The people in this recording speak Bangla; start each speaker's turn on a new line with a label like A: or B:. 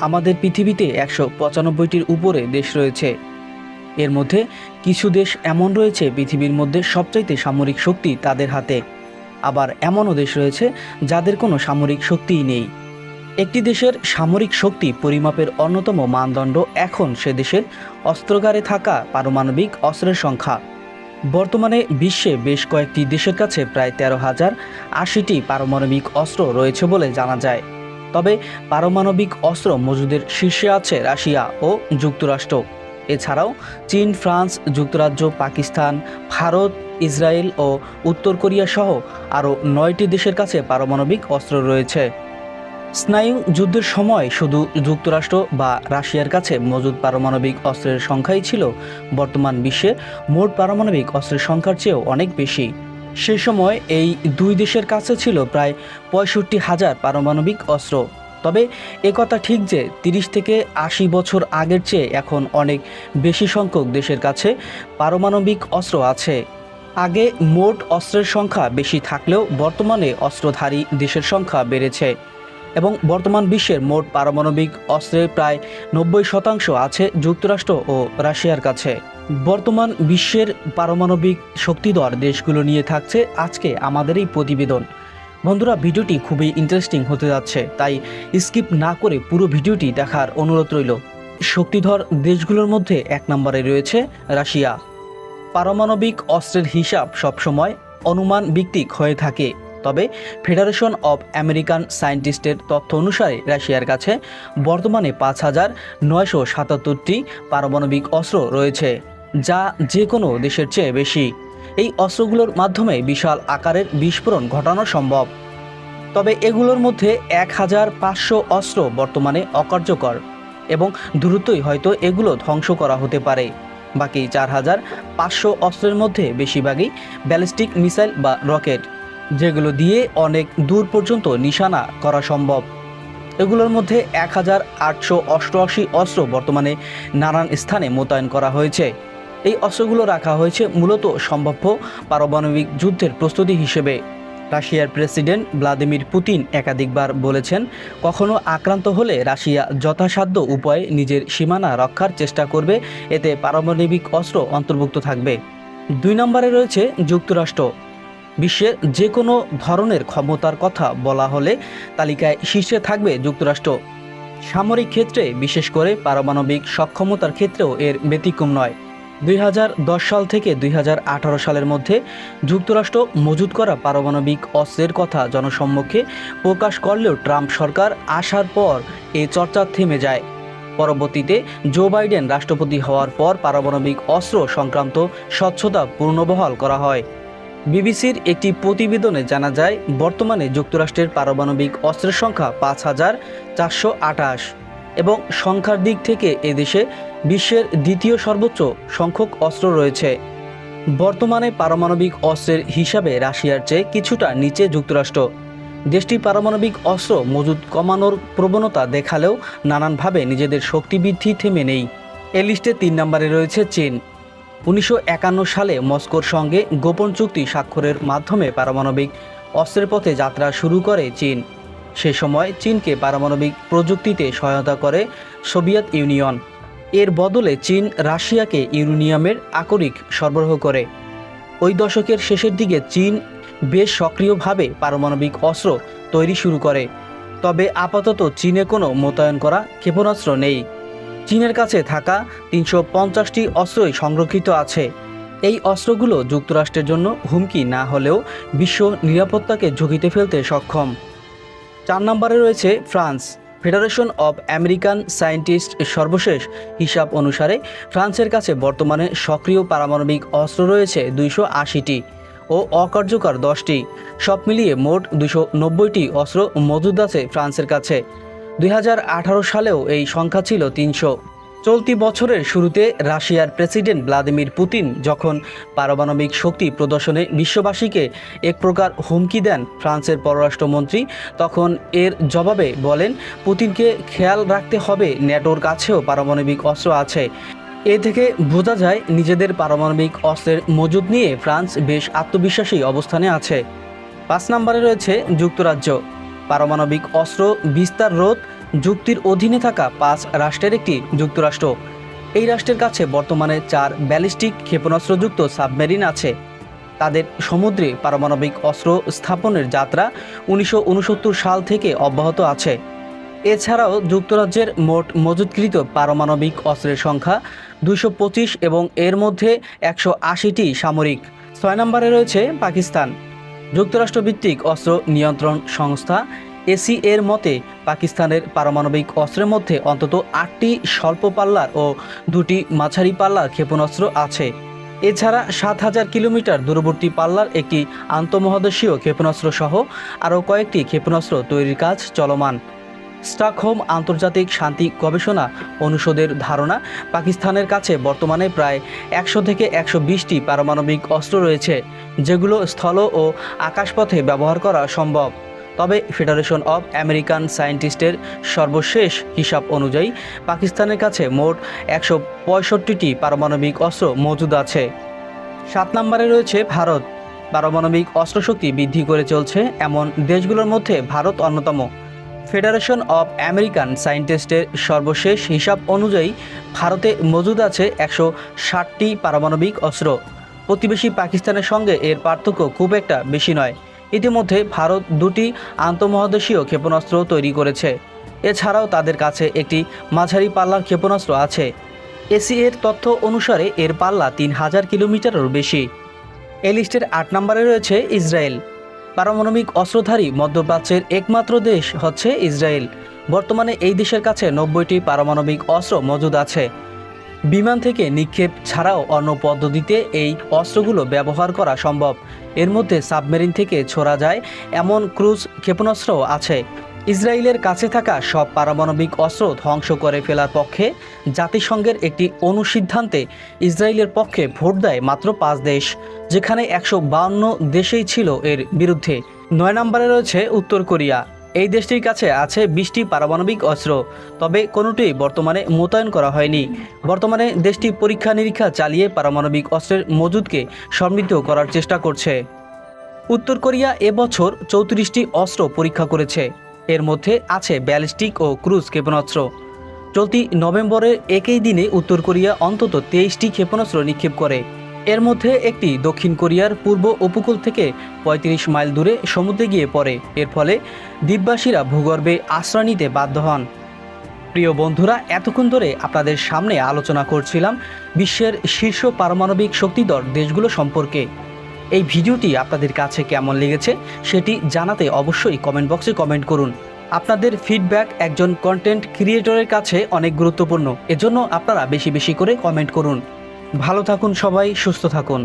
A: আমাদের পৃথিবীতে একশো পঁচানব্বইটির উপরে দেশ রয়েছে। এর মধ্যে কিছু দেশ এমন রয়েছে পৃথিবীর মধ্যে সবচাইতে সামরিক শক্তি তাদের হাতে। আবার এমনও দেশ রয়েছে যাদের কোনো সামরিক শক্তিই নেই। একটি দেশের সামরিক শক্তি পরিমাপের অন্যতম মানদণ্ড এখন সে দেশের অস্ত্রগারে থাকা পারমাণবিক অস্ত্রের সংখ্যা। বর্তমানে বিশ্বে বেশ কয়েকটি দেশের কাছে প্রায় তেরো হাজার আশিটি পারমাণবিক অস্ত্র রয়েছে বলে জানা যায়। তবে পারমাণবিক অস্ত্র মজুদের শীর্ষে আছে রাশিয়া ও যুক্তরাষ্ট্র। এছাড়াও চীন, ফ্রান্স, যুক্তরাজ্য, পাকিস্তান, ভারত, ইসরায়েল ও উত্তর কোরিয়া সহ আরও নয়টি দেশের কাছে পারমাণবিক অস্ত্র রয়েছে। স্নায়ু যুদ্ধের সময় শুধু যুক্তরাষ্ট্র বা রাশিয়ার কাছে মজুদ পারমাণবিক অস্ত্রের সংখ্যাই ছিল, বর্তমান বিশ্বে মোট পারমাণবিক অস্ত্রের সংখ্যার চেয়েও অনেক বেশি। সে সময় এই দুই দেশের কাছে ছিল প্রায় পঁয়ষট্টি হাজার পারমাণবিক অস্ত্র। তবে একথা ঠিক যে তিরিশ থেকে আশি বছর আগের চেয়ে এখন অনেক বেশি সংখ্যক দেশের কাছে পারমাণবিক অস্ত্র আছে। আগে মোট অস্ত্রের সংখ্যা বেশি থাকলেও বর্তমানে অস্ত্রধারী দেশের সংখ্যা বেড়েছে। এবং বর্তমান বিশ্বের মোট পারমাণবিক অস্ত্রের প্রায় নব্বই শতাংশ আছে যুক্তরাষ্ট্র ও রাশিয়ার কাছে। বর্তমান বিশ্বের পারমাণবিক শক্তিধর দেশগুলো নিয়ে থাকছে আজকে আমাদের এই প্রতিবেদন। বন্ধুরা, ভিডিওটি খুবই ইন্টারেস্টিং হতে যাচ্ছে, তাই স্কিপ না করে পুরো ভিডিওটি দেখার অনুরোধ রইল। শক্তিধর দেশগুলোর মধ্যে এক নম্বরে রয়েছে রাশিয়া। পারমাণবিক অস্ত্রের হিসাব সবসময় অনুমান ভিত্তিক হয়ে থাকে। তবে ফেডারেশন অব আমেরিকান সায়েন্টিস্টের তথ্য অনুসারে রাশিয়ার কাছে বর্তমানে পাঁচ হাজার নয়শো সাতাত্তরটি পারমাণবিক অস্ত্র রয়েছে, যা যে কোনো দেশের চেয়ে বেশি। এই অস্ত্রগুলোর মাধ্যমে বিশাল আকারের বিস্ফোরণ ঘটানো সম্ভব। তবে এগুলোর মধ্যে এক হাজার পাঁচশো অস্ত্র বর্তমানে অকার্যকর এবং দ্রুতই হয়তো এগুলো ধ্বংস করা হতে পারে। বাকি চার হাজার পাঁচশো অস্ত্রের মধ্যে বেশিরভাগই ব্যালিস্টিক মিসাইল বা রকেট। যেগুলো দিয়ে অনেক দূর পর্যন্ত নিশানা করা সম্ভব। এগুলোর মধ্যে এক হাজার আটশো অষ্টআশি অস্ত্র বর্তমানে নানান স্থানে মোতায়েন করা হয়েছে। এই অস্ত্রগুলো রাখা হয়েছে মূলত সম্ভাব্য পারমাণবিক যুদ্ধের প্রস্তুতি হিসেবে। রাশিয়ার প্রেসিডেন্ট ভ্লাদিমির পুতিন একাধিকবার বলেছেন, কখনো আক্রান্ত হলে রাশিয়া যথাসাধ্য উপায়ে নিজের সীমানা রক্ষার চেষ্টা করবে। এতে পারমাণবিক অস্ত্র অন্তর্ভুক্ত থাকবে। দুই নম্বরে রয়েছে যুক্তরাষ্ট্র। বিশ্বের যে কোনো ধরনের ক্ষমতার কথা বলা হলে তালিকায় শীর্ষে থাকবে যুক্তরাষ্ট্র। সামরিক ক্ষেত্রে, বিশেষ করে পারমাণবিক সক্ষমতার ক্ষেত্রেও এর ব্যতিক্রম নয়। দুই সাল থেকে দুই হাজার আঠারো সালের মধ্যে যুক্তরাষ্ট্র মজুত করা পারমাণবিক অস্ত্রের কথা জনসম্মুখে প্রকাশ করলেও ট্রাম্প সরকার আসার পর এ চর্চা থেমে যায়। পরবর্তীতে জো বাইডেন রাষ্ট্রপতি হওয়ার পর পারমাণবিক অস্ত্র সংক্রান্ত স্বচ্ছতা পুনর্বহাল করা হয়। বিবিসির একটি প্রতিবেদনে জানা যায়, বর্তমানে যুক্তরাষ্ট্রের পারমাণবিক অস্ত্রের সংখ্যা পাঁচ হাজার চারশো আঠাশ এবং সংখ্যার দিক থেকে এদেশে বিশ্বের দ্বিতীয় সর্বোচ্চ সংখ্যক অস্ত্র রয়েছে। বর্তমানে পারমাণবিক অস্ত্রের হিসাবে রাশিয়ার চেয়ে কিছুটা নিচে যুক্তরাষ্ট্র। দেশটি পারমাণবিক অস্ত্র মজুদ কমানোর প্রবণতা দেখালেও নানানভাবে নিজেদের শক্তি বৃদ্ধি থেমে নেই। এ লিস্টে তিন নম্বরে রয়েছে চীন। উনিশশো একান্ন সালে মস্কোর সঙ্গে গোপন চুক্তি স্বাক্ষরের মাধ্যমে পারমাণবিক অস্ত্রের পথে যাত্রা শুরু করে চীন। সে সময় চীনকে পারমাণবিক প্রযুক্তিতে সহায়তা করে সোভিয়েত ইউনিয়ন। এর বদলে চীন রাশিয়াকে ইউরেনিয়ামের আকরিক সরবরাহ করে। ওই দশকের শেষের দিকে চীন বেশ সক্রিয়ভাবে পারমাণবিক অস্ত্র তৈরি শুরু করে। তবে আপাতত চীনে কোনো মোতায়েন করা ক্ষেপণাস্ত্র নেই। চীনের কাছে থাকা তিনশো পঞ্চাশটি অস্ত্রই সংরক্ষিত আছে। এই অস্ত্রগুলো যুক্তরাষ্ট্রের জন্য হুমকি না হলেও বিশ্ব নিরাপত্তাকে ঝুঁকিতে ফেলতে সক্ষম। চার নম্বরে রয়েছে France. Federation of American scientist সর্বশেষ হিসাব অনুসারে ফ্রান্সের কাছে বর্তমানে সক্রিয় পারমাণবিক অস্ত্র রয়েছে দুইশো আশিটি ও অকার্যকর দশটি। সব মিলিয়ে মোট দুশো নব্বইটি অস্ত্র মজুদ আছে ফ্রান্সের কাছে। দুই হাজার আঠারো সালেও এই সংখ্যা ছিল তিনশো। চলতি বছরের শুরুতে রাশিয়ার প্রেসিডেন্ট ভ্লাদিমির পুতিন যখন পারমাণবিক শক্তি প্রদর্শনে বিশ্ববাসীকে এক প্রকার হুমকি দেন ফ্রান্সের পররাষ্ট্রমন্ত্রী, তখন এর জবাবে বলেন, পুতিনকে খেয়াল রাখতে হবে, ন্যাটোর কাছেও পারমাণবিক অস্ত্র আছে। এ থেকে বোঝা যায়, নিজেদের পারমাণবিক অস্ত্রের মজুদ নিয়ে ফ্রান্স বেশ আত্মবিশ্বাসী অবস্থানে আছে। পাঁচ নম্বরে রয়েছে যুক্তরাজ্য। পারমাণবিক অস্ত্র, বিস্তার রোধ, যুক্তির অধীনে থাকা পাঁচ রাষ্ট্রের একটি যুক্তরাষ্ট্র। এই রাষ্ট্রের কাছে বর্তমানে চার ব্যালিস্টিক ক্ষেপণাস্ত্রযুক্ত সাবমেরিন আছে। তাদের সমুদ্রে পারমাণবিক অস্ত্র স্থাপনের যাত্রা উনিশশো উনসত্তর সাল থেকে অব্যাহত আছে। এছাড়াও যুক্তরাজ্যের মোট মজুতকৃত পারমাণবিক অস্ত্রের সংখ্যা দুশো এবং এর মধ্যে একশো আশিটি সামরিক। ছয় নম্বরে রয়েছে পাকিস্তান। যুক্তরাষ্ট্রভিত্তিক অস্ত্র নিয়ন্ত্রণ সংস্থা এসি এর মতে, পাকিস্তানের পারমাণবিক অস্ত্রের মধ্যে অন্তত আটটি স্বল্প পাল্লার ও দুটি মাঝারি পাল্লার ক্ষেপণাস্ত্র আছে। এছাড়া সাত হাজার কিলোমিটার দূরবর্তী পাল্লার একটি আন্তঃমহাদেশীয় ক্ষেপণাস্ত্র সহ আরও কয়েকটি ক্ষেপণাস্ত্র তৈরির কাজ চলমান। স্টকহোম আন্তর্জাতিক শান্তি গবেষণা অনুষদের ধারণা, পাকিস্তানের কাছে বর্তমানে প্রায় একশো থেকে একশো বিশটি পারমাণবিক অস্ত্র রয়েছে, যেগুলো স্থল ও আকাশপথে ব্যবহার করা সম্ভব। তবে ফেডারেশন অব আমেরিকান সায়েন্টিস্টের সর্বশেষ হিসাব অনুযায়ী, পাকিস্তানের কাছে মোট একশো পঁয়ষট্টিটি পারমাণবিক অস্ত্র মজুদ আছে। সাত নম্বরে রয়েছে ভারত। পারমাণবিক অস্ত্রশক্তি বৃদ্ধি করে চলছে এমন দেশগুলোর মধ্যে ভারত অন্যতম। ফেডারেশন অব আমেরিকান সায়েন্টিস্টের সর্বশেষ হিসাব অনুযায়ী ভারতে মজুদ আছে একশো ষাটটি পারমাণবিক অস্ত্র। প্রতিবেশী পাকিস্তানের সঙ্গে এর পার্থক্য খুব একটা বেশি নয়। ইতিমধ্যে ভারত দুটি আন্তঃমহাদেশীয় ক্ষেপণাস্ত্র তৈরি করেছে। এছাড়াও তাদের কাছে একটি মাঝারি পাল্লার ক্ষেপণাস্ত্র আছে। এসি এর তথ্য অনুসারে এর পাল্লা তিন হাজার কিলোমিটারেরও বেশি। এই লিস্টের আট নম্বরে রয়েছে ইসরায়েল। পারমাণবিক অস্ত্রধারী মধ্যপ্রাচ্যের একমাত্র দেশ হচ্ছে ইসরায়েল। বর্তমানে এই দেশের কাছে নব্বইটি পারমাণবিক অস্ত্র মজুদ আছে। বিমান থেকে নিক্ষেপ ছাড়াও অন্য পদ্ধতিতে এই অস্ত্রগুলো ব্যবহার করা সম্ভব। এর মধ্যে সাবমেরিন থেকে ছোড়া যায়, এমন ক্রুজ ক্ষেপণাস্ত্রও আছে। ইসরায়েলের কাছে থাকা সব পারমাণবিক অস্ত্র ধ্বংস করে ফেলার পক্ষে জাতিসংঘের একটি অনুসিদ্ধান্তে ইসরায়েলের পক্ষে ভোট দেয় মাত্র পাঁচ দেশ, যেখানে একশো দেশেই ছিল এর বিরুদ্ধে। নয় নম্বরে রয়েছে উত্তর কোরিয়া। এই দেশটির কাছে আছে বিশটি পারমাণবিক অস্ত্র, তবে কোনোটি বর্তমানে মোতায়েন করা হয়নি। বর্তমানে দেশটি পরীক্ষা নিরীক্ষা চালিয়ে পারমাণবিক অস্ত্রের মজুদকে সমৃদ্ধ করার চেষ্টা করছে। উত্তর কোরিয়া এবছর চৌত্রিশটি অস্ত্র পরীক্ষা করেছে। এর মধ্যে আছে ব্যালিস্টিক ও ক্রুজ ক্ষেপণাস্ত্র। চলতি নভেম্বরের একই দিনে উত্তর কোরিয়া অন্তত তেইশটি ক্ষেপণাস্ত্র নিক্ষেপ করে। এর মধ্যে একটি দক্ষিণ কোরিয়ার পূর্ব উপকূল থেকে ৩৫ মাইল দূরে সমুদ্রে গিয়ে পড়ে। এর ফলে দ্বীপবাসীরা ভূগর্ভে আশ্রয় নিতে বাধ্য হন। প্রিয় বন্ধুরা, এতক্ষণ ধরে আপনাদের সামনে আলোচনা করছিলাম বিশ্বের শীর্ষ পারমাণবিক শক্তিধর দেশগুলো সম্পর্কে। এই ভিডিওটি আপনাদের কাছে কেমন লেগেছে সেটি জানাতে অবশ্যই কমেন্ট বক্সে কমেন্ট করুন। আপনাদের ফিডব্যাক একজন কন্টেন্ট ক্রিয়েটরের কাছে অনেক গুরুত্বপূর্ণ। এজন্য আপনারা বেশি বেশি করে কমেন্ট করুন। ভালো থাকুন সবাই, সুস্থ থাকুন।